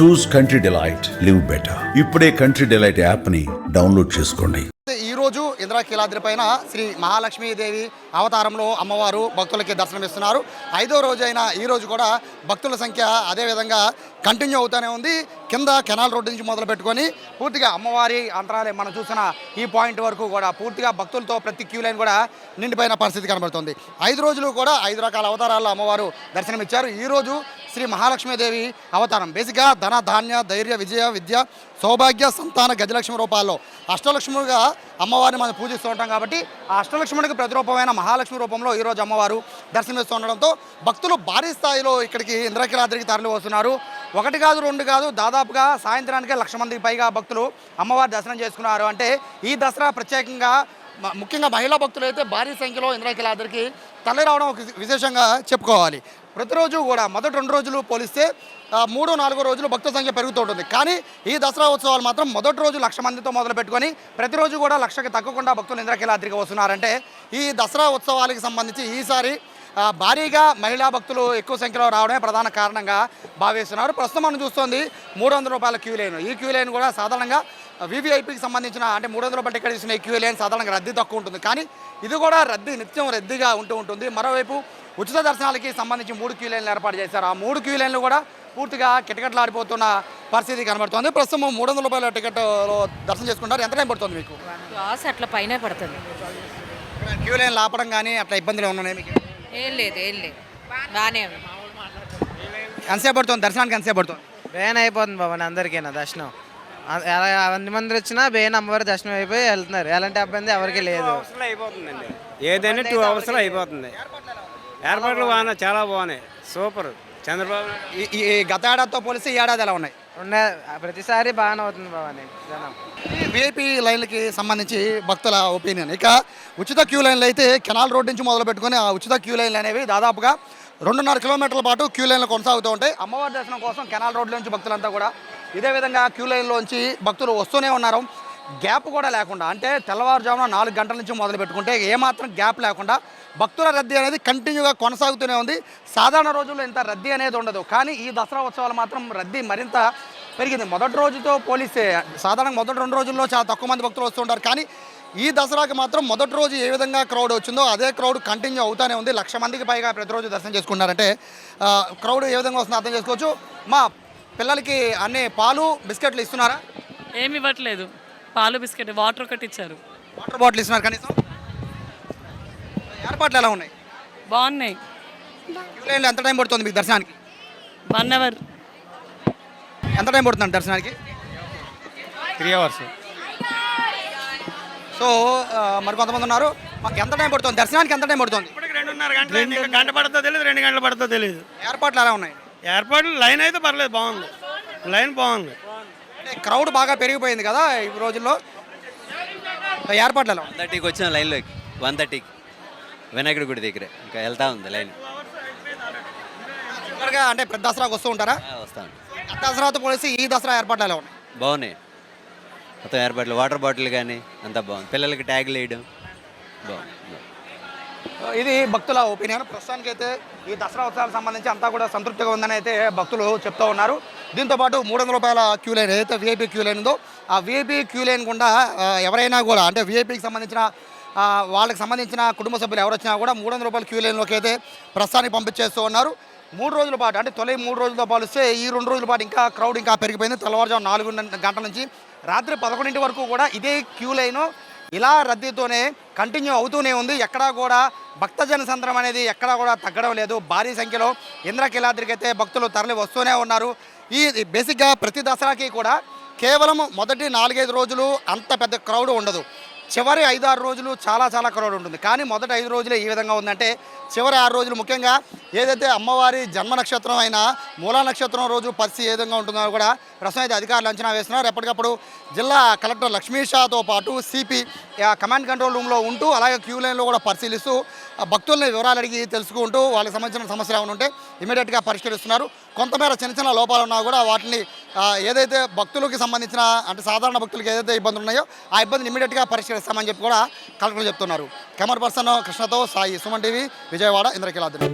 Choose Country Delight live better. ఇప్పుడే Country Delight యాప్ని download చేసుకోండి. ఈ రోజు ఇంద్రకీలాద్రి పైన శ్రీ మహాలక్ష్మీదేవి అవతారంలో అమ్మవారు భక్తులకి దర్శనమిస్తున్నారు. ఐదో రోజు అయిన ఈ రోజు కూడా భక్తుల సంఖ్య అదేవిధంగా కంటిన్యూ అవుతూనే ఉంది. కింద కెనాల్ రోడ్డు నుంచి మొదలు పెట్టుకొని పూర్తిగా అమ్మవారి అంతరాలయం మనం చూసిన ఈ పాయింట్ వరకు కూడా పూర్తిగా భక్తులతో ప్రతి క్యూ లైన్ కూడా నిండిపోయిన పరిస్థితి కనబడుతుంది. ఐదు రోజులు కూడా ఐదు రకాల అవతారాల్లో అమ్మవారు దర్శనమిచ్చారు. ఈ రోజు శ్రీ మహాలక్ష్మీదేవి అవతారం. బేసిక్గా ధన ధాన్య ధైర్య విజయ విద్య సౌభాగ్య సంతాన గజలక్ష్మి రూపాల్లో అష్టలక్ష్మిగా అమ్మవారిని మనం పూజిస్తూ ఉంటాం కాబట్టి ఆ అష్టలక్ష్ముడికి ప్రతిరూపమైన మహాలక్ష్మి రూపంలో ఈరోజు అమ్మవారు దర్శనమిస్తూ ఉండడంతో భక్తులు భారీ స్థాయిలో ఇక్కడికి ఇంద్రకీలాద్రికి తరలి వస్తున్నారు ఒకటి కాదు రెండు కాదు దాదాపుగా సాయంత్రానికే లక్ష మందికి పైగా భక్తులు అమ్మవారి దర్శనం చేసుకున్నారు. అంటే ఈ దసరా ప్రత్యేకంగా ముఖ్యంగా మహిళా భక్తులు అయితే భారీ సంఖ్యలో ఇంద్రకీలాద్రికి తల్లి రావడం ఒక విశేషంగా చెప్పుకోవాలి. ప్రతిరోజు కూడా మొదటి రెండు రోజులు పోలిస్తే మూడో మూడు నాలుగో రోజులు భక్తుల సంఖ్య పెరుగుతూ ఉంటుంది. కానీ ఈ దసరా ఉత్సవాలు మాత్రం మొదటి రోజు లక్ష మందితో మొదలు పెట్టుకొని ప్రతిరోజు కూడా లక్షకి తగ్గకుండా భక్తులు ఇంద్రకిలాద్రికి వస్తున్నారంటే ఈ దసరా ఉత్సవాలకి సంబంధించి ఈసారి భారీగా మహిళా భక్తులు ఎక్కువ సంఖ్యలో రావడమే ప్రధాన కారణంగా భావిస్తున్నారు. ప్రస్తుతం మనం చూస్తోంది మూడు వందల రూపాయల క్యూ లైన్. ఈ క్యూ లైన్ కూడా సాధారణంగా వివిఐపికి సంబంధించిన అంటే మూడు వందల రూపాయల టికెట్ ఇచ్చిన ఈ క్యూ లైన్ సాధారణంగా రద్దీ తక్కువ ఉంటుంది. కానీ ఇది కూడా రద్దీ నిత్యం రద్దీగా ఉంటూ ఉంటుంది. మరోవైపు ఉచిత దర్శనాలకి సంబంధించి మూడు క్యూ లైన్లు ఏర్పాటు చేశారు. ఆ మూడు క్యూ లైన్లు కూడా పూర్తిగా కిటకట్లాడిపోతున్న పరిస్థితి కనబడుతుంది. ప్రస్తుతం మూడు వందల రూపాయల టికెట్లో దర్శనం చేసుకుంటారు ఎంత టైం పడుతుంది మీకు? అట్లా పైన పడుతుంది. క్యూ లైన్ ఆపడం కానీ అట్లా ఇబ్బందులు ఉన్నాయి మీకు? ఏం లేదు ఏం లేదు. బాగానే ఉంది. ఎంతసేపు పడుతుంది? దర్శనానికి ఎంతసేపు పడుతుంది? బేన్ అయిపోతుంది బాబా అందరికీనా దర్శనం. అ- ఎలా ఎన్ని మంది వచ్చినా బేన్ అమ్మవారి దర్శనం అయిపోయి వెళ్తున్నారు. ఎలాంటి ఇబ్బంది ఎవరికి లేదు. అయిపోతుందండి. ఏదైనా టూ అవర్స్లో అయిపోతుంది. ఏర్పాట్లు బాగున్నాయి చాలా బాగున్నాయి. సూపర్ చంద్రబాబు ఈ గత ఏడాదితో పోలిస్తే ఈ ఏడాది ఎలా ఉన్నాయి? ఉండే ప్రతిసారి బాగానే అవుతుంది బాబా జనం. విఐపి లైన్లకి సంబంధించి భక్తుల ఒపీనియన్ ఇక ఉచిత క్యూ లైన్లు అయితే కెనాల్ రోడ్ నుంచి మొదలు పెట్టుకొని ఆ ఉచిత క్యూ లైన్లు అనేవి దాదాపుగా రెండున్నర కిలోమీటర్ల పాటు క్యూ లైన్లు కొనసాగుతూ ఉంటాయి. అమ్మవారి దర్శనం కోసం కెనాల్ రోడ్ నుంచి భక్తులంతా కూడా ఇదే విధంగా క్యూ లైన్లోంచి భక్తులు వస్తూనే ఉన్నారు. గ్యాప్ కూడా లేకుండా అంటే తెల్లవారుజామున నాలుగు గంటల నుంచి మొదలు పెట్టుకుంటే ఏమాత్రం గ్యాప్ లేకుండా భక్తుల రద్దీ అనేది కంటిన్యూగా కొనసాగుతూనే ఉంది. సాధారణ రోజుల్లో ఇంత రద్దీ అనేది ఉండదు. కానీ ఈ దసరా ఉత్సవాలు మాత్రం రద్దీ మరింత పెరిగింది. మొదటి రోజుతో పోలిస్తే సాధారణంగా మొదటి రెండు రోజుల్లో చాలా తక్కువ మంది భక్తులు వస్తుంటారు కానీ ఈ దసరాకి మాత్రం మొదటి రోజు ఏ విధంగా క్రౌడ్ వచ్చిందో అదే క్రౌడ్ కంటిన్యూ అవుతానే ఉంది. లక్ష మందికి పైగా ప్రతిరోజు దర్శనం చేసుకున్నారంటే క్రౌడ్ ఏ విధంగా వస్తుందో అర్థం చేసుకోవచ్చు. మా పిల్లలకి అన్ని పాలు బిస్కెట్లు ఇస్తున్నారా? ఏమి ఇవ్వట్లేదు. పాలు బిస్కెట్ వాటర్ ఒకటి ఇచ్చారు. వాటర్ బాటిల్ ఇస్తున్నారు కనీసం. ఏర్పాట్లు ఎలా ఉన్నాయి? బాగున్నాయి. క్యూ లైన్లో ఎంత టైం పడుతుంది మీకు దర్శనానికి? One hour. ఎంత టైం పడుతుంది దర్శనానికి? Three hours. సో మరి కొంతమంది ఉన్నారు మాకు ఎంత టైం పడుతుంది? దర్శనానికి ఎంత టైం పడుతుంది? రెండున్నర గంటలు గంట పడుతుందో తెలియదు రెండు గంటలు పడుతుందో తెలియదు ఏర్పాట్లు ఎలా ఉన్నాయి? ఏర్పాట్లు లైన్ అయితే పర్లేదు బాగుంది. లైన్ బాగుంది. క్రౌడ్ బాగా పెరిగిపోయింది కదా ఈ రోజుల్లో. ఏర్పాట్లు ఎలా ఉన్నాయి? వన్ థర్టీకి వచ్చిన లైన్లోకి. వన్ థర్టీకి. వినాయకుడి గుడి దగ్గర. ఇంకా వెళ్తా ఉంది లైన్. రెగ్యులర్గా అంటే పెద్ద దసరాకు వస్తూ ఉంటారా? వస్తాను దసరాతో పోలిసి ఈ దసరా ఏర్పాట్లు ఎలా ఉన్నాయి. బాగున్నాయి. మొత్తం ఏర్పాట్లు. వాటర్ బాటిల్ కానీ అంతా బాగుంది. పిల్లలకి ట్యాగ్లు వేయడం బాగుంది. ఇది భక్తుల ఒపీనియన్. ప్రస్తుతానికైతే ఈ దసరా ఉత్సవాలకు సంబంధించి అంతా కూడా సంతృప్తిగా ఉందని అయితే భక్తులు చెప్తూ ఉన్నారు. దీంతో పాటు మూడు వందల రూపాయల క్యూ లైన్ ఏదైతే వీఐపీ క్యూ లైన్ ఉందో ఆ వీఐపీ క్యూ లైన్ గుండా ఎవరైనా కూడా అంటే వీఐపీకి సంబంధించిన వాళ్ళకి సంబంధించిన కుటుంబ సభ్యులు ఎవరు వచ్చినా కూడా మూడు వందల రూపాయల క్యూ లైన్లోకి అయితే ప్రస్తుతానికి పంపించేస్తూ ఉన్నారు. మూడు రోజుల పాటు అంటే తొలి మూడు రోజులతో పోలిస్తే ఈ రెండు రోజుల పాటు ఇంకా క్రౌడ్ ఇంకా పెరిగిపోయింది. తెల్లవారుజాము నాలుగు గంటల నుంచి రాత్రి పదకొండింటి వరకు కూడా ఇదే క్యూ లైను ఇలా రద్దీతోనే కంటిన్యూ అవుతూనే ఉంది. ఎక్కడా కూడా భక్తజన సంద్రం అనేది ఎక్కడా కూడా తగ్గడం లేదు. భారీ సంఖ్యలో ఇంద్రకీలాద్రికి అయితే భక్తులు తరలి వస్తూనే ఉన్నారు. ఈ ఈ బేసిక్గా ప్రతి దసరాకి కూడా కేవలం మొదటి నాలుగైదు రోజులు అంత పెద్ద క్రౌడ్ ఉండదు. చివరి ఐదు ఆరు రోజులు చాలా చాలా క్రౌడ్ ఉంటుంది. కానీ మొదటి ఐదు రోజులే ఈ విధంగా ఉందంటే చివరి ఆరు రోజులు ముఖ్యంగా ఏదైతే అమ్మవారి జన్మ నక్షత్రం అయిన మూలా నక్షత్రం రోజు పరిస్థితి ఏ విధంగా ఉంటుందో కూడా ప్రస్తుతం అయితే అధికారులు అంచనా వేస్తున్నారు. ఎప్పటికప్పుడు జిల్లా కలెక్టర్ లక్ష్మీ షాతో పాటు సిపి కమాండ్ కంట్రోల్ రూమ్లో ఉంటూ అలాగే క్యూ లైన్లో కూడా పరిశీలిస్తూ భక్తుల్ని వివరాలు అడిగి తెలుసుకుంటూ వాళ్ళకి సంబంధించిన సమస్యలు ఏమైనా ఉంటే ఇమీడియట్గా పరిష్కరిస్తున్నారు. కొంతమేర చిన్న చిన్న లోపాలు ఉన్నా కూడా వాటిని ఏదైతే భక్తులకి సంబంధించిన అంటే సాధారణ భక్తులకు ఏదైతే ఇబ్బందులు ఉన్నాయో ఆ ఇబ్బందిని ఇమీడియట్గా పరిష్కరిస్తామని చెప్పి కూడా కలెక్టర్లు చెప్తున్నారు. కెమెరా పర్సన్ కృష్ణతో సాయి సుమన్ టీవీ విజయవాడ ఇంద్రకీలాద్రి.